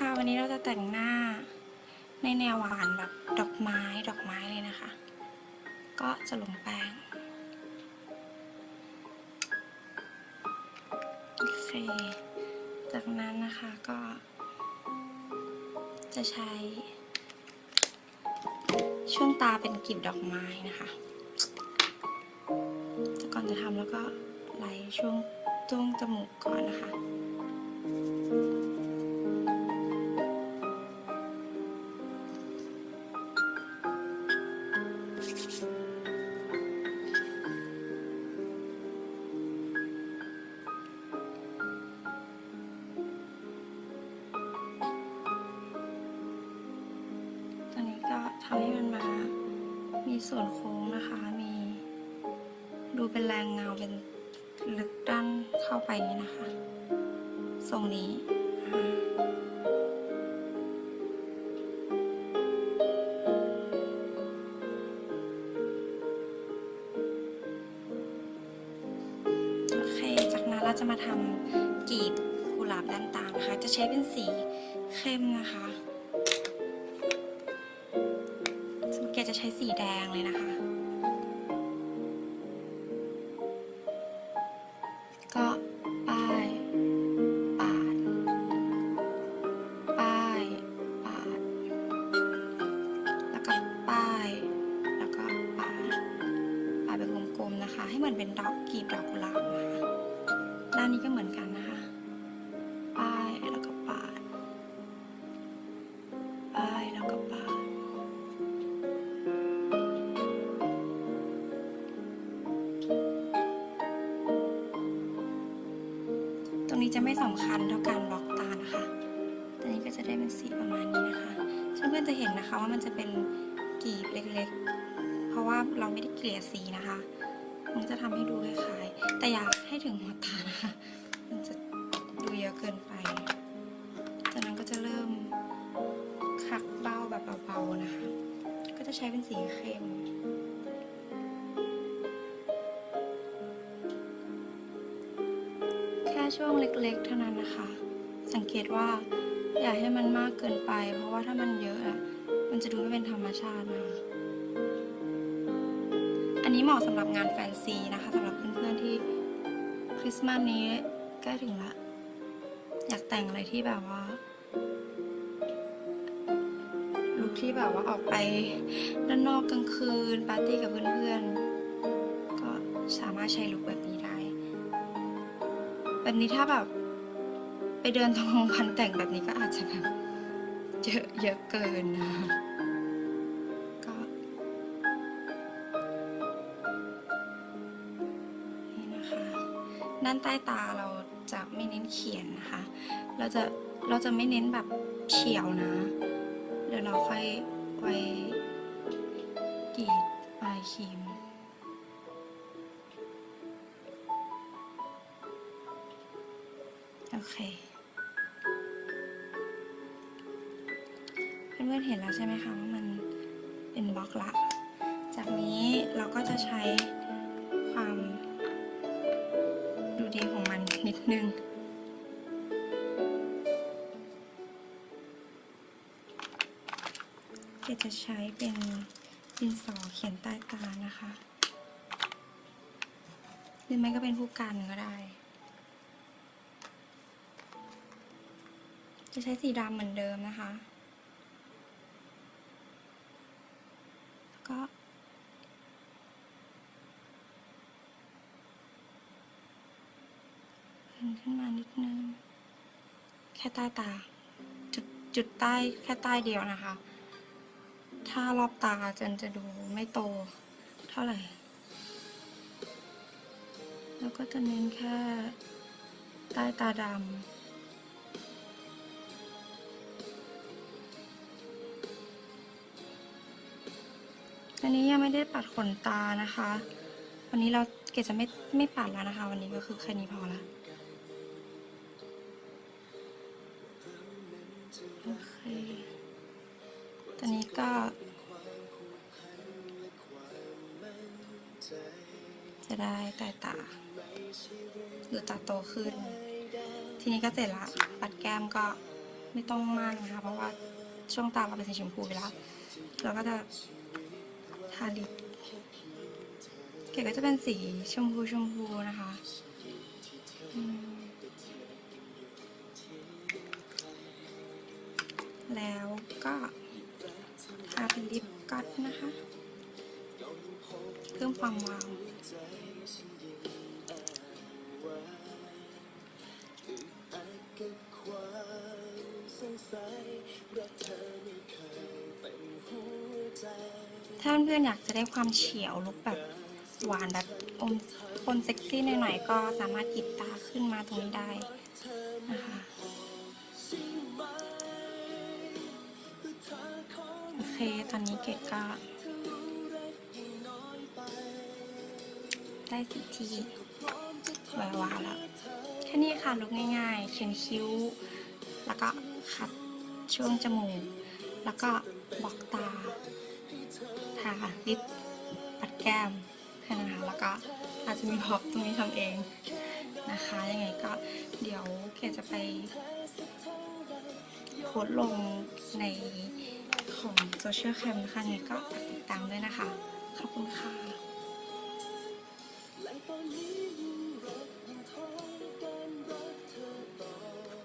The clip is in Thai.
ค่ะ วันนี้เราจะแต่งหน้าในแนวหวานแบบดอกไม้ดอกไม้เลยนะคะ ก็จะลงแป้งโอเค จากนั้นนะคะก็จะใช้ ช่วงตาเป็นกลีบดอกไม้นะคะแต่ก่อนจะทำแล้วก็ไล่ช่วงจ้วงจมูกก่อนนะคะ ตอนนี้ก็ทำให้มันมา มีส่วนโค้งนะคะ มี ดูเป็นแรงเงาเป็นลึกด้านเข้าไปนี้นะคะ ทรงนี้ เราจะมาทำกลีบกุหลาบด้านตานะคะ จะใช้เป็นสีเข้มนะคะสังเกตจะใช้สีแดงเลยนะคะ ก็ป้ายปาด ป้ายปาด แล้วก็ป้าย แล้วก็ปาด ปาดเป็นวงกลมนะคะ ให้เหมือนเป็นดอกกลีบดอกกุหลาบนะคะานนี้ก็เหมือนกันนะคะ ป้ายแล้วก็ปาด ป้ายแล้วก็ปาด ตรงนี้จะไม่สำคัญเท่าการบล็อกตานะคะตัวนี้ก็จะได้เป็นสีประมาณนี้นะคะเพื่อนๆจะเห็นนะคะว่ามันจะเป็นกีบเล็กๆ เพราะว่าเราไม่ได้เกลี่ยสีนะคะ มันจะทำให้ดูคล้ายๆ แต่อยากให้ถึงหัวตานะคะ มันจะดูเยอะเกินไป จากนั้นก็จะเริ่มคักเบ้าแบบเบาๆนะคะ ก็จะใช้เป็นสีเข้มแค่ช่วงเล็กๆเท่านั้นนะคะ สังเกตว่าอย่าให้มันมากเกินไป เพราะว่าถ้ามันเยอะอะมันจะดูไม่เป็นธรรมชาตินะคะ อันนี้เหมาะสำหรับงานแฟนซีนะคะสำหรับเพื่อนๆที่คริสต์มาสนี้ใกล้ถึงละ อยากแต่งอะไรที่แบบว่าลุคที่แบบว่าออกไปด้านนอกกลางคืนปาร์ตี้กับเพื่อนๆ ก็สามารถใช้ลุคแบบนี้ได้ แบบนี้ถ้าแบบไปเดินตรงพันแต่งแบบนี้ก็อาจจะแบบเยอะเยอะเกินนะานใต้ตาเราจะไม่เน้นเขียนนะคะ เราจะเราจะไม่เน้นแบบเฉียวนะ เดี๋ยวเราค่อยไว้กรีดปลายครีมโอเคเพื่อนๆเห็นแล้วใช่ไหมคะว่ามันเป็นบล็อกละ จากนี้เราก็จะใช้ นิดนึง เกจะใช้เป็นดินสอเขียนใต้ตานะคะหรือไม่ก็เป็นผู้กันก็ได้ จะใช้สีดำเหมือนเดิมนะคะ ก็เพิ่ม ขึ้นมานิดนึง แค่ใต้ตา จุดจุดใต้แค่ใต้เดียวนะคะ ถ้ารอบตาจนจะดูไม่โตเท่าไหร่ แล้วก็จะเน้นแค่ใต้ตาดำอันนี้ยังไม่ได้ปัดขนตานะคะ วันนี้เราเกจะไม่ไม่ปัดแล้วนะคะ วันนี้ก็คือแค่นี้พอละ โอเคตอนนี้ก็จะได้ใต้ตาหรือตาโตขึ้น ทีนี้ก็เสร็จละปัดแก้มก็ไม่ต้องมากนะคะ เพราะว่าช่วงตาเราเป็นสีชมพูไปแล้ว เราก็จะทาลิปเก๋ก็จะเป็นสีชมพูชมพูนะคะ อืม แล้วก็ทาเป็นลิปกัดนะคะ เพิ่มความวาวถ้าเพื่อนอยากจะได้ความเฉียวลุกแบบหวานแบบอมปนเซ็กซี่หน่อยๆก็สามารถหยิบตาขึ้นมาตรงนี้ได้นะคะ โอเค ตอนนี้เกดก็ ได้สีที่วววาแล้ว แค่นี้ค่ะลุกง่ายๆ เขียนคิ้ว แล้วก็ขัดช่วงจมูก แล้วก็บอกตา ทาลิปปัดแก้มแค่นั้นนะคะแล้วก็อาจจะมีพร็อพตรงนี้ทำเองนะคะ ยังไงก็เดี๋ยวเคจะไปโพสลงใน โซเชียลแคมนะคะงไงก็ฝากติดตามด้วยนะคะ ขอบคุณค่ะ